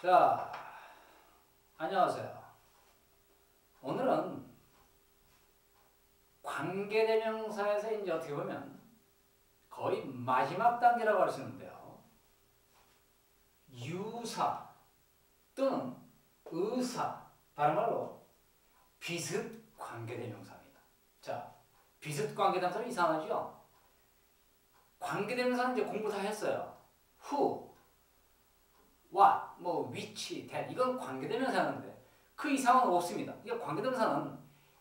자, 안녕하세요. 오늘은 관계대명사에서 이제 어떻게 보면 거의 마지막 단계라고 할 수 있는데요. 유사 또는 의사, 다른 말로 비슷 관계대명사입니다. 자, 비슷 관계대명사는 이상하죠? 관계대명사는 이제 공부 다 했어요. who, what, 뭐 which, that 이건 관계대명사인데 그 이상은 없습니다. 이게 관계대명사는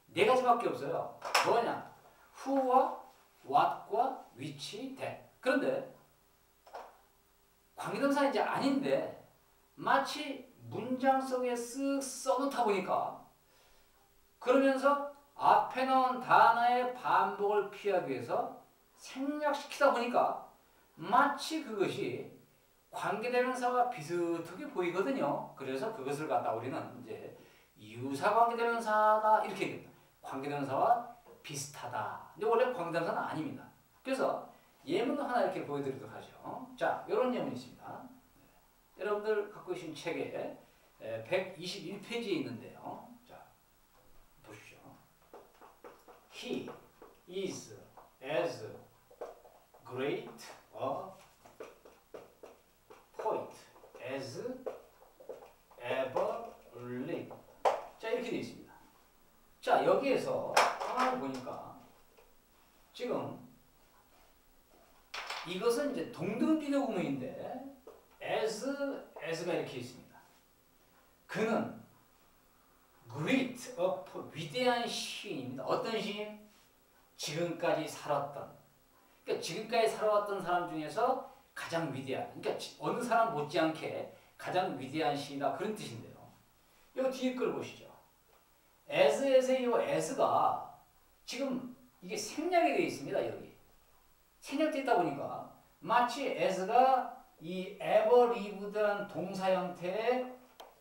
네 가지밖에 없어요. 뭐냐? who와 what과 which, that. 그런데 관계대명사는 이제 아닌데 마치 문장 속에 쓱 써놓다 보니까 그러면서 앞에 나온 단어의 반복을 피하기 위해서 생략시키다 보니까 마치 그것이 관계대명사와 비슷하게 보이거든요. 그래서 그것을 갖다 우리는 이제 유사 관계대명사다 이렇게 얘기합니다. 관계대명사와 비슷하다. 근데 원래 관계대명사는 아닙니다. 그래서 예문 하나 이렇게 보여드리도록 하죠. 자, 이런 예문이 있습니다. 네. 여러분들 갖고 계신 책에 121페이지에 있는데요. 자, 보시죠. He is as great a poet as ever lived. 자, 이렇게 되어 있습니다. 자, 여기에서 하나 보니까 지금 이것은 이제 동등 비교 구문인데 as, as가 이렇게 있습니다. 그는 great, 위대한 시인입니다. 어떤 시인? 지금까지 살았던 그러니까 지금까지 살아왔던 사람 중에서 가장 위대한 그러니까 어느 사람 못지않게 가장 위대한 시인이다 그런 뜻인데요. 이 뒤에 걸 보시죠. As에서의 이 as가 지금 이게 생략이 되어 있습니다. 여기 생략되어 있다 보니까 마치 as가 이 ever lived란 동사 형태의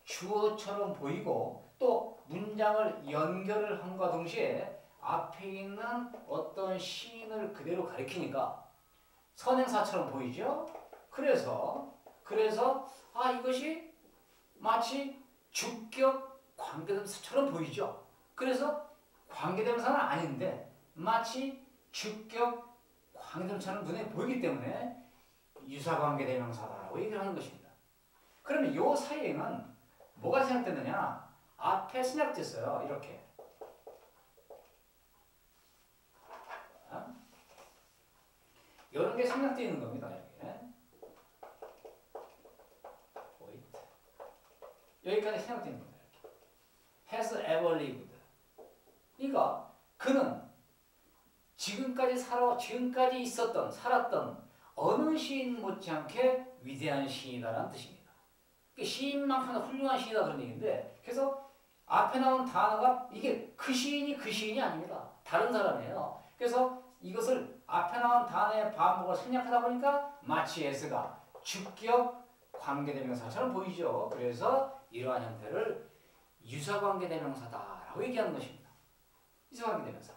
주어처럼 보이고 또 문장을 연결을 함과 동시에 앞에 있는 어떤 시인을 그대로 가리키니까 선행사처럼 보이죠? 그래서 그래서 아 이것이 마치 주격 관계대명사처럼 보이죠? 그래서 관계대명사는 아닌데 마치 주격 관계대명사는 눈에 보이기 때문에 유사관계대명사다라고 얘기를 하는 것입니다. 그러면 이 사이에는 뭐가 생략됐느냐? 앞에 생략됐어요. 이렇게. 이런 게 생략되어 있는 겁니다. wait. 여기까지 생략되어 있는 겁니다. has ever lived. 그러니까 그는 지금까지 살아 지금까지 있었던 살았던 어느 시인 못지않게 위대한 시인이다라는 뜻입니다. 시인만큼 훌륭한 시인이다 그런 얘기인데 그래서 앞에 나온 단어가 이게 그 시인이 그 시인이 아닙니다. 다른 사람이에요. 그래서 이것을 앞에 나온 단어의 반복을 생략하다 보니까 마치 s가 주격 관계대명사처럼 보이죠. 그래서 이러한 형태를 유사관계대명사다라고 얘기하는 것입니다. 유사관계대명사.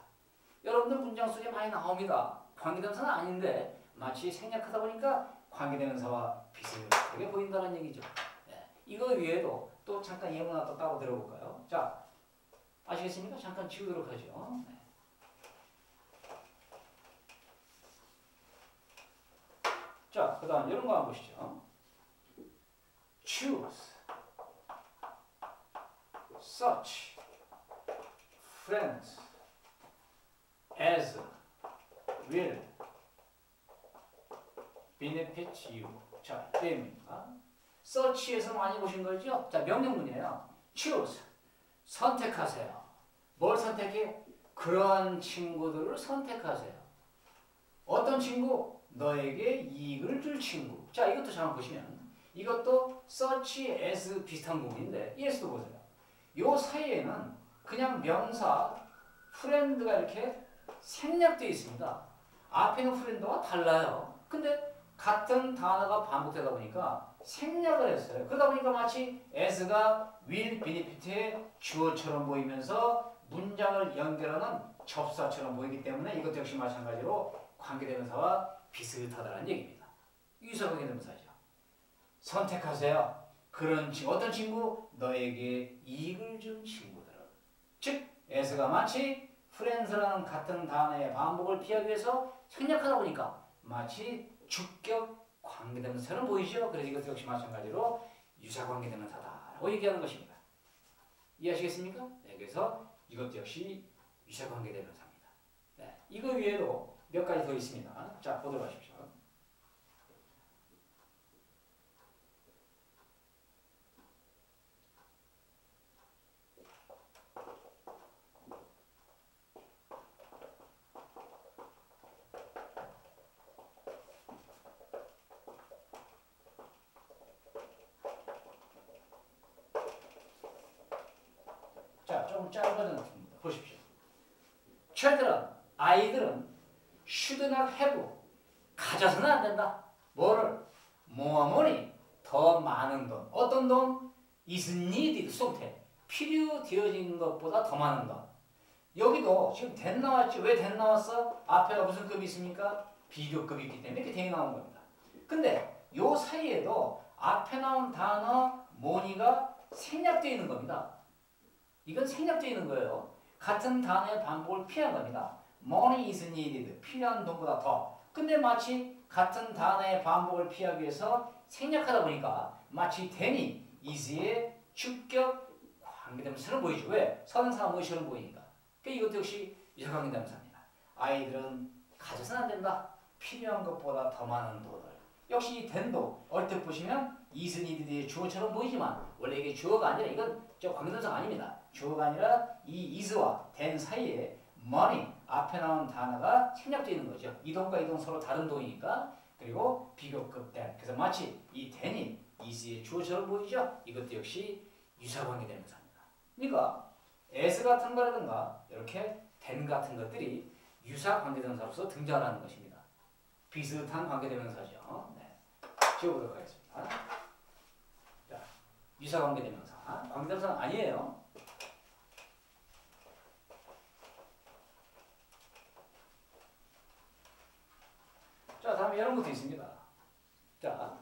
여러분들 문장 속에 많이 나옵니다. 관계대명사는 아닌데 마치 생략하다 보니까 관계대명사와 비슷하게 보인다는 얘기죠. 네. 이거 외에도 또 잠깐 예문 하나 또 따로 들어볼까요? 자, 아시겠습니까? 잠깐 지우도록 하죠. 네. 자, 그 다음 이런 거 한번 보시죠. choose such friends as will benefit you. 자, 때입니다. search에서 많이 보신 거죠? 자, 명령문이에요. choose. 선택하세요. 뭘 선택해? 그러한 친구들을 선택하세요. 어떤 친구? 너에게 이익을 줄 친구. 자, 이것도 잘 보시면 이것도 search as 비슷한 부분인데 ES도 보세요. 요 사이에는 그냥 명사 프렌드가 이렇게 생략되어 있습니다. 앞에 있는 프렌드와 달라요. 근데 같은 단어가 반복되다 보니까 생략을 했어요. 그러다 보니까 마치 as가 will benefit의 주어처럼 보이면서 문장을 연결하는 접사처럼 보이기 때문에 이것 역시 마찬가지로 관계대명사와 비슷하다는 얘기입니다. 유사 관계대명사죠. 선택하세요. 그런 친구 어떤 친구 너에게 이익을 준 친구들은 즉 에스가 마치 프렌즈라는 같은 단어의 반복을 피하기 위해서 생략하다 보니까 마치 주격 관계대명사처럼 보이죠. 그래서 이것 역시 마찬가지로 유사 관계대명사다라고 얘기하는 것입니다. 이해하시겠습니까? 네, 그래서 이것도 역시 유사 관계대명사입니다. 네, 이거 외에도 몇 가지 더 있습니다. 자 보도록 하십시오. 자, 조금 짧아진 것입니다. 보십시오. children, 아이들은 should 가져서는 안 된다. 뭐를? more 더 많은 돈. 어떤 돈? is needed, 수동태. 필요되어진 것보다 더 많은 돈. 여기도 지금 된 나왔지. 왜 된 나왔어? 앞에가 무슨 급이 있습니까? 비교급이 있기 때문에 이렇게 된 나온 겁니다. 근데 요 사이에도 앞에 나온 단어 money가 생략되어 있는 겁니다. 이건 생략되어 있는 거예요. 같은 단어의 반복을 피한 겁니다. money is needed. 필요한 돈보다 더. 근데 마치 같은 단어의 반복을 피하기 위해서 생략하다 보니까 마치 then이 is의 주격 관계대명사처럼 보이죠. 왜? 선사 의시처럼 보이니까. 그러니까 이것도 역시 유사관계대명사입니다. 아이들은 가져서는 안 된다. 필요한 것보다 더 많은 돈을. 역시 이 then도 얼핏 보시면 needed의 주어처럼 보이지만 원래 이게 주어가 아니라 이건 저 관계대명사가 아닙니다. 주어가 아니라 이 is와 then 사이에 money 앞에 나온 단어가 생략되어 있는 거죠. 이 동과 이 동 서로 다른 동이니까 그리고 비교급 then 그래서 마치 이 then이 is의 주어처럼 보이죠. 이것도 역시 유사관계 대명사입니다. 그러니까 as 같은 거라든가 이렇게 then 같은 것들이 유사관계 대명사로서 등장하는 것입니다. 비슷한 관계 대명사죠. 네. 지워보도록 하겠습니다. 자, 유사관계 대명사. 관계 대명사는 아니에요. 자, 다음에 이런 것도 있습니다. 자.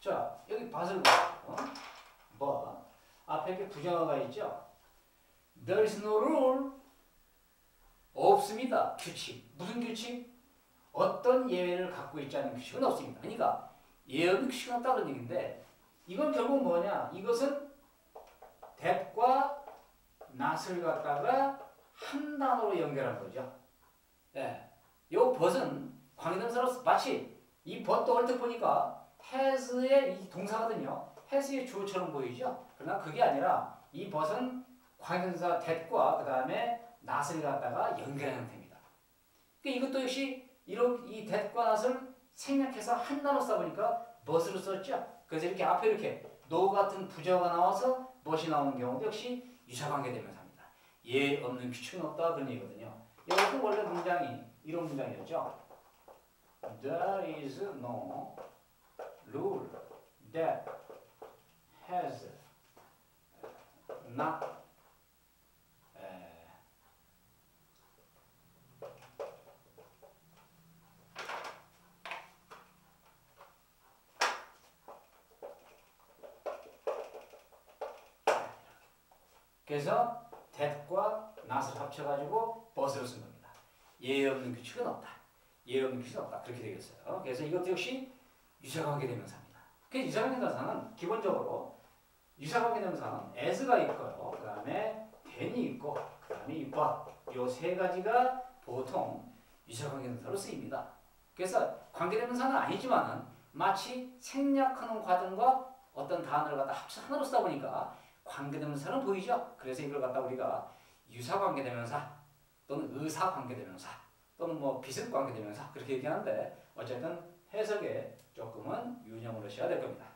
자, 여기 밭을 보세요. 뭐? 앞에 이렇게 부정어가 있죠? There is no rule. 없습니다. 규칙. 무슨 규칙? 어떤 예외를 갖고 있지 않은 규칙은 없습니다. 그러니까 예언 규칙은 없다는 얘기인데 이건 결국 뭐냐? 이것은 that과 not을 갖다가 한 단어로 연결한 거죠. 예. 요 벗은 관계동사로서 마치 이 벗도 얼핏 보니까 has의 이 동사거든요. has의 주어처럼 보이죠. 그러나 그게 아니라 이 벗은 관계동사 that과 그 다음에 not을 갖다가 연결한 형태입니다. 그러니까 이것도 역시 이런 이 that과 not을 생략해서 한 단어 써보니까 벗으로 썼죠. 그래서 이렇게 앞에 이렇게 no 같은 부정어가 나와서 벗이 나오는 경우도 역시 유사관계 대명사입니다. 예 없는 규칙은 없다 그런 얘기거든요. 이것도 원래 문장이 이런 문장이었죠. There is no rule that has not 에, 그래서 that과 not을 합쳐가지고 but으로 쓴 겁니다. 예 없는 규칙은 없다. 예 없는 규칙은 없다. 그렇게 되겠어요. 그래서 이것도 역시 유사관계 대명사입니다. 그 유사관계 대명사는 기본적으로 유사관계 대명사는 as가 있고요. 그 다음에 then이 있고 그 다음에 이 but 요세 가지가 보통 유사관계 대명사로 쓰입니다. 그래서 관계 대명사는 아니지만은 마치 생략하는 과정과 어떤 단어를 갖다 합쳐 하나로 쓰다 보니까 관계대명사는 보이죠? 그래서 이걸 갖다 우리가 유사관계대명사 또는 의사관계대명사 또는 뭐 비슷관계대명사 그렇게 얘기하는데 어쨌든 해석에 조금은 유념을 하셔야 될 겁니다.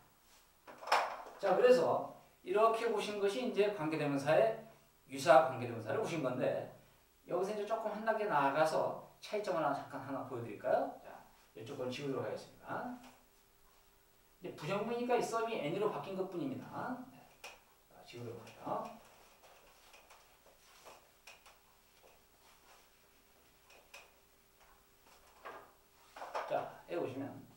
자 그래서 이렇게 보신 것이 이제 관계대명사의 유사관계대명사를 보신 건데 여기서 이제 조금 한 단계 나아가서 차이점을 하나 잠깐 하나 보여드릴까요? 자 이쪽을 지우도록 하겠습니다. 부정문이니까 이 썸이 n으로 바뀐 것 뿐입니다. 지우도록 하죠. 자, 해 보시면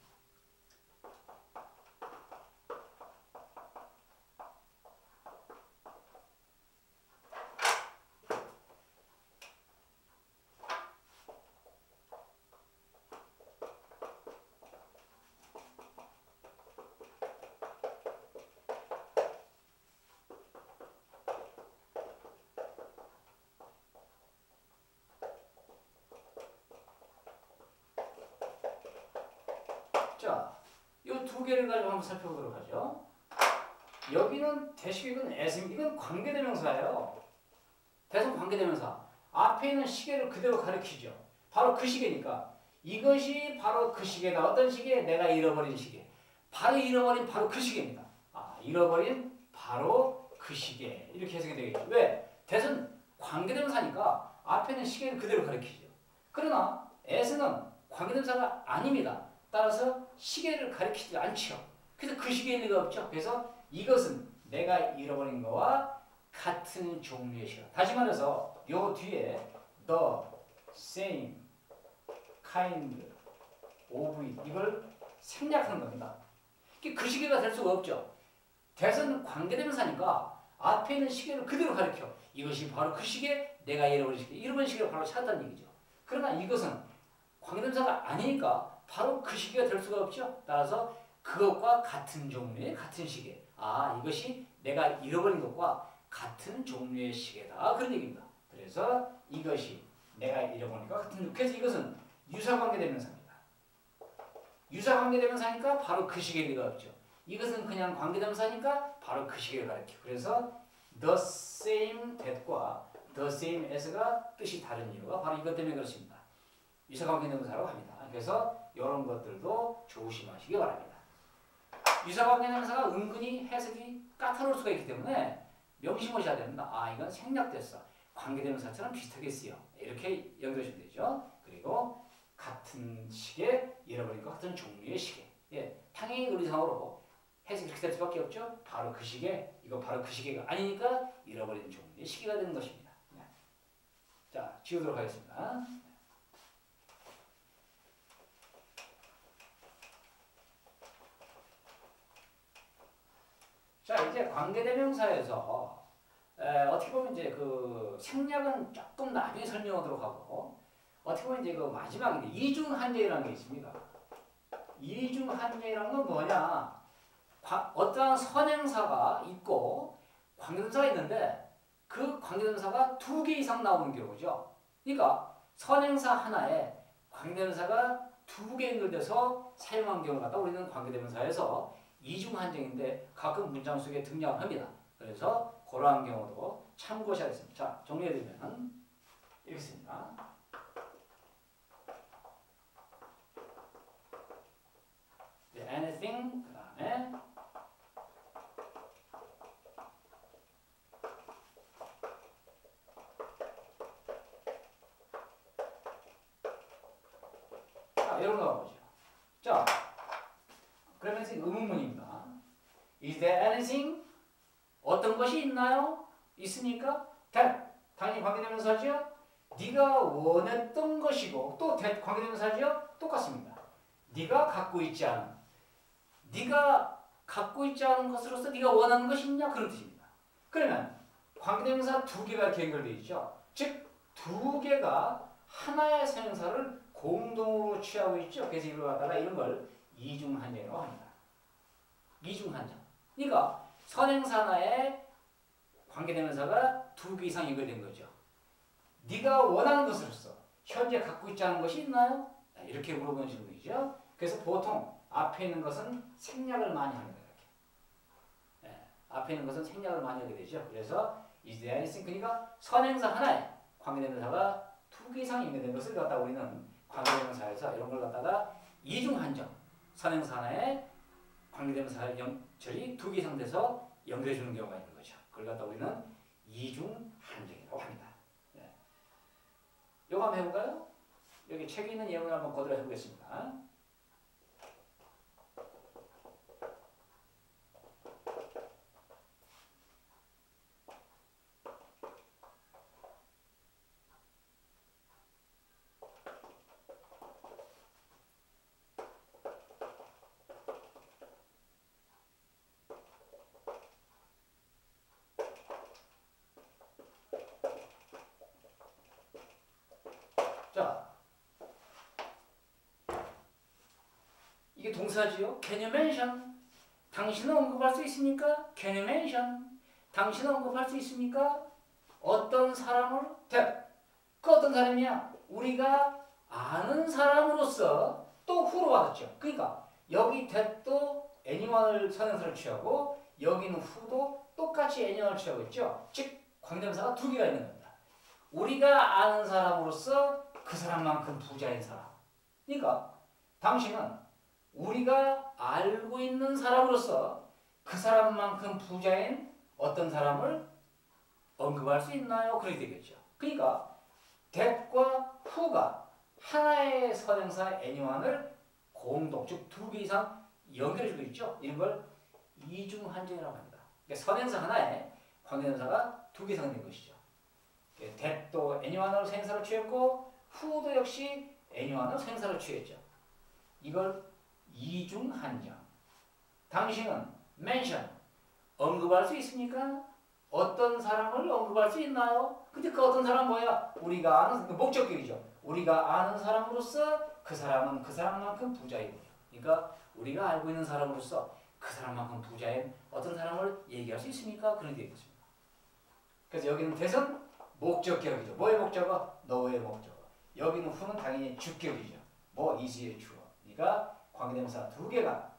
자, 이 두 개를 가지고 한번 살펴보도록 하죠. 여기는 대시계는 애승, 이건 관계대명사예요. 대성 관계대명사. 앞에 있는 시계를 그대로 가리키죠. 바로 그 시계니까 이것이 바로 그 시계다. 어떤 시계? 내가 잃어버린 시계. 바로 잃어버린 바로 그 시계입니다. 아, 잃어버린 바로 그 시계. 이렇게 해석이 되겠죠. 왜? 대선 관계대명사니까 앞에 있는 시계를 그대로 가리키죠. 그러나 애승은 관계대명사가 아닙니다. 따라서 시계를 가리키지 않죠. 그래서 그 시계일 리가 없죠. 그래서 이것은 내가 잃어버린 거와 같은 종류의 시간. 다시 말해서 요 뒤에 the same kind of 이걸 생략하는 겁니다. 그 시계가 될 수가 없죠. 대선 관계대명사니까 앞에 있는 시계를 그대로 가리켜. 이것이 바로 그 시계, 내가 잃어버린 시계. 잃어버린 시계를 바로 찾았다는 얘기죠. 그러나 이것은 관계대명사가 아니니까 바로 그 시계가 될 수가 없죠. 따라서 그것과 같은 종류의 같은 시계. 아, 이것이 내가 잃어버린 것과 같은 종류의 시계다. 그런 얘기입니다. 그래서 이것이 내가 잃어버린 것과 같은 그래서 이것은 유사관계대명사입니다. 유사관계대명사니까 바로 그 시계일 리가 없죠. 이것은 그냥 관계대명사니까 바로 그 시계를 가리켜. 그래서 the same that과 the same as가 뜻이 다른 이유가 바로 이것 때문에 그렇습니다. 유사관계대명사라고 합니다. 그래서 이런 것들도 조심하시기 바랍니다. 유사관계대명사가 은근히 해석이 까다로울 수가 있기 때문에 명심하셔야 됩니다. 아 이건 생략됐어. 관계대명사처럼 비슷하게 쓰여. 이렇게 연결하시면 되죠. 그리고 같은 시계, 잃어버린 것 같은 종류의 시계. 예, 당연히 논리상으로 해석이 그렇게 될 수밖에 없죠. 바로 그 시계, 이거 바로 그 시계가 아니니까 잃어버린 종류의 시계가 되는 것입니다. 네. 자, 지우도록 하겠습니다. 자, 이제 관계대명사에서 에, 어떻게 보면 이제 그 생략은 조금 나중에 설명하도록 하고 어떻게 보면 이제 그 마지막인데 이중한제라는 게 있습니다. 이중한제라는 건 뭐냐? 과, 어떠한 선행사가 있고 관계대명사가 있는데 그 관계대명사가 두 개 이상 나오는 경우죠. 그러니까 선행사 하나에 관계대명사가 두 개 연결돼서 사용한 경우를 갖다 우리는 관계대명사에서 이중 한정인데 가끔 문장 속에 등장합니다. 그래서 그러한 경우도 참고하셔야겠습니다. 자, 정리해드리면 이렇게 씁니다. 네, anything 그 다음에 자, 이런 거 보죠. 자, 그러면 이제 의문문입니다. Is there anything? 어떤 것이 있나요? 있으니까 that 당연히 관계대명사죠. 네가 원했던 것이고 또 that 관계대명사죠. 똑같습니다. 네가 갖고 있지 않은 네가 갖고 있지 않은 것으로서 네가 원하는 것이 있냐 그런 뜻입니다. 그러면 관계대명사 두 개가 연결되어 있죠. 즉 두 개가 하나의 생사를 공동으로 취하고 있죠. 그래서 이걸 갖다가 이런 걸 이중한정이라고 합니다. 이중한정. 그러니까 선행사 하나에 관계대명사가 두 개 이상 연결된 거죠. 네가 원하는 것으로서 현재 갖고 있지 않은 것이 있나요? 이렇게 물어보는 질문이죠. 그래서 보통 앞에 있는 것은 생략을 많이 합니다. 이렇게. 네, 앞에 있는 것은 생략을 많이 하게 되죠. 그래서 anything? 그러니까 선행사 하나에 관계대명사가 두 개 이상 연결된 것을 갖다 우리는 관계대명사에서 이런 걸 갖다가 이중 한정 선행사 하나에 관계대명사 연 절이 두 개 이상 돼서 연결해 주는 경우가 있는 거죠. 그걸 갖다 우리는 이중 한정이라고 합니다. 네. 이거 한번 해볼까요? 여기 책에 있는 예문을 한번 거들어 해보겠습니다. 이게 동사지요. Can you mention? 당신은 언급할 수 있습니까? Can you mention? 당신은 언급할 수 있습니까? 어떤 사람을 that. 그 어떤 사람이야? 우리가 아는 사람으로서 또 후로 받았죠. 그러니까 여기 that도 anyone을 선행사를 취하고 여기는 후도 똑같이 anyone을 취하고 있죠. 즉 관계대명사가 두 개가 있는 겁니다. 우리가 아는 사람으로서 그 사람만큼 부자인 사람. 그러니까 당신은 우리가 알고 있는 사람으로서 그 사람만큼 부자인 어떤 사람을 언급할 수 있나요? 그렇게 되겠죠. 그러니까 that과 who가 하나의 선행사 anyone을 공동, 즉 두 개 이상 연결해주고 있죠. 이런 걸 이중한정이라고 합니다. 그러니까 선행사 하나에 관계대명사가 두 개 이상 된 것이죠. that도 anyone으로 생사를 취했고 who도 역시 anyone으로 생사를 취했죠. 이걸 이중한정. 당신은 mention 언급할 수 있습니까? 어떤 사람을 언급할 수 있나요? 근데 그 어떤 사람 뭐야? 우리가 아는 그 목적격이죠. 우리가 아는 사람으로서 그 사람은 그 사람만큼 부자이고요. 그러니까 우리가 알고 있는 사람으로서 그 사람만큼 부자인 어떤 사람을 얘기할 수 있습니까? 그런 게 있습니다. 그래서 여기는 대선 목적격이죠. 뭐의 목적어? 너의 목적어. 여기는 후는 당연히 주격이죠. 뭐 이수의 주어. 그러니까 관계대명사 두 개가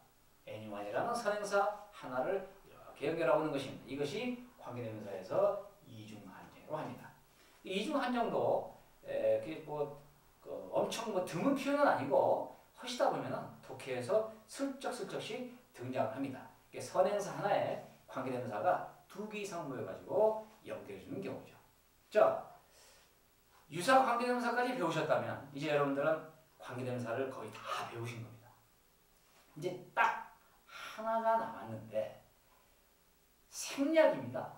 anyone이라는 선행사 하나를 이렇게 연결하고 있는 것입니다. 이것이 관계대명사에서 이중한정이라고 합니다. 이중한정도 에, 뭐, 그 엄청 뭐 드문 표현은 아니고 하시다 보면은 독해에서 슬쩍슬쩍씩 등장합니다. 선행사 하나에 관계대명사가 두 개 이상 모여가지고 연결해주는 경우죠. 자, 유사 관계대명사까지 배우셨다면 이제 여러분들은 관계대명사를 거의 다 배우신 겁니다. 이제 딱 하나가 남았는데 생략입니다.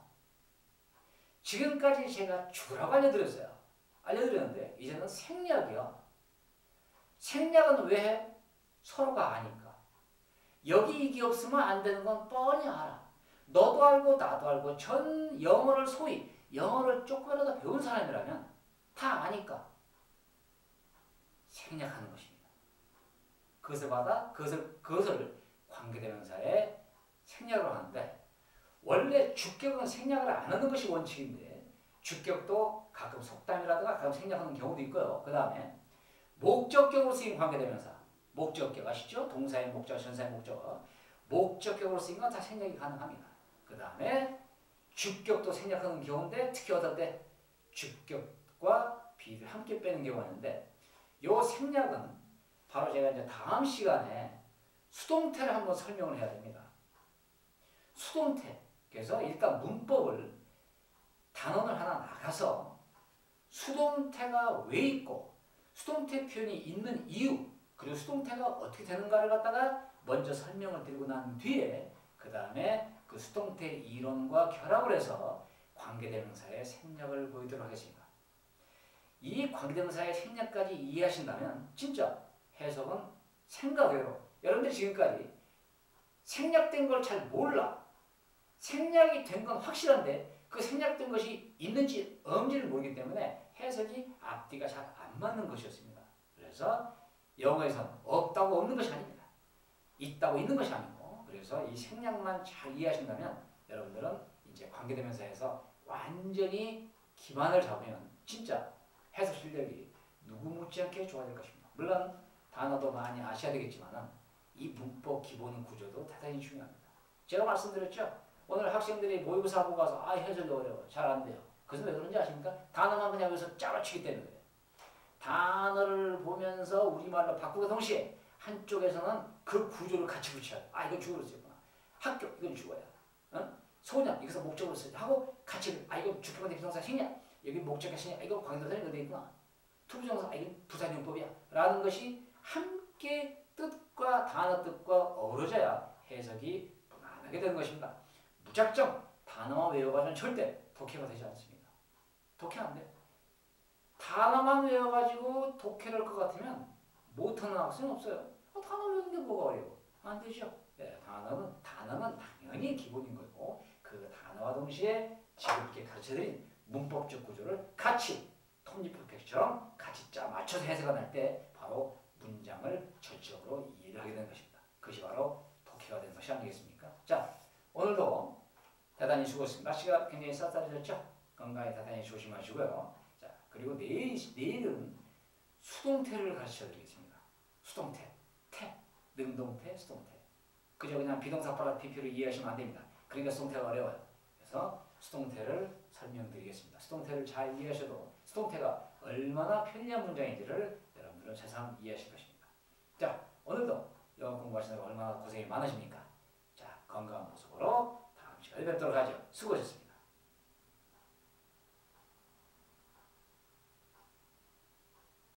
지금까지 제가 죽으라고 알려드렸어요. 알려드렸는데 이제는 생략이요. 생략은 왜 해? 서로가 아니까. 여기 이게 없으면 안 되는 건 뻔히 알아. 너도 알고 나도 알고 전 영어를 소위 영어를 조금이라도 배운 사람이라면 다 아니까 생략하는 것입니다. 그것을 받아 그것을 그것을 관계대명사에 생략을 하는데 원래 주격은 생략을 안 하는 것이 원칙인데 주격도 가끔 속담이라든가 가끔 생략하는 경우도 있고요. 그 다음에 목적격으로 쓰인 관계대명사 목적격 아시죠? 동사의 목적, 전사의 목적 목적격으로 쓰인 건 다 생략이 가능합니다. 그 다음에 주격도 생략하는 경우인데 특히 어떨 때 주격과 비를 함께 빼는 경우가 있는데 요 생략은 바로 제가 이제 다음 시간에 수동태를 한번 설명을 해야 됩니다. 수동태. 그래서 일단 문법을 단원을 하나 나가서 수동태가 왜 있고 수동태 표현이 있는 이유 그리고 수동태가 어떻게 되는가를 갖다가 먼저 설명을 드리고 난 뒤에 그 다음에 그 수동태 이론과 결합을 해서 관계대명사의 생략을 보이도록 하겠습니다. 이 관계대명사의 생략까지 이해하신다면 진짜 해석은 생각외로 여러분들 지금까지 생략된 걸 잘 몰라 생략이 된 건 확실한데 그 생략된 것이 있는지 없는지를 모르기 때문에 해석이 앞뒤가 잘 안 맞는 것이었습니다. 그래서 영어에서는 없다고 없는 것이 아닙니다. 있다고 있는 것이 아니고 그래서 이 생략만 잘 이해하신다면 여러분들은 이제 관계대명사에서 완전히 기반을 잡으면 진짜 해석 실력이 누구 못지않게 좋아질 것입니다. 물론 단어도 많이 아셔야 되겠지만 이 문법 기본 구조도 대단히 중요합니다. 제가 말씀드렸죠. 오늘 학생들이 모의고사 보고 가서 아 해석이 어려워 잘 안 돼요. 그래서 왜 그런지 아십니까? 단어만 그냥 여기서 짜치기 때문에 단어를 보면서 우리말로 바꾸고 동시에 한쪽에서는 그 구조를 같이 붙여야 돼. 아, 이건 주어로 쓰였구나. 학교, 이건 주어야. 어? 소년, 여기서 목적으로 쓰 하고 같이, 아, 이건 주격관대 비동사 생략. 여기 목적의 생략, 이거 광대사 이거 있구나. 투부정사, 아, 이건 부사용법이야. 라는 것이 함께 뜻과 단어 뜻과 어우러져야 해석이 무난하게 되는 것입니다. 무작정 단어만 외워가지고 절대 독해가 되지 않습니다. 독해 안 돼. 단어만 외워가지고 독해를 할것 같으면 못하는 학생은 없어요. 어, 단어 외우는 게 뭐가 어려워? 안 되죠. 네, 단어는 단어는 당연히 기본인 거고 그 단어와 동시에 지겹게 가르쳐드린 문법적 구조를 같이 톱니퍼펙처럼 같이 짜 맞춰서 해석을 할 때 바로 문장을 전적으로 이해를 하게 되는 것입니다. 그것이 바로 독해가 되는 것이 아니겠습니까? 자, 오늘도 대단히 수고했습니다. 날씨가 굉장히 쌀쌀해졌죠? 건강에 대단히 조심하시고요. 자, 그리고 내일, 내일은 수동태를 가르쳐 드리겠습니다. 수동태. 태. 능동태, 수동태. 그저 그냥 비동사 바라 PP로 이해하시면 안 됩니다. 그러니까 수동태가 어려워요. 그래서 수동태를 설명드리겠습니다. 수동태를 잘 이해하셔도 수동태가 얼마나 편리한 문장인지를 분들은 세상 이해하실 것입니다. 자, 오늘도 영어 공부하시느라 얼마나 고생이 많으십니까? 자, 건강한 모습으로 다음 시간에 뵙도록 하죠. 수고하셨습니다.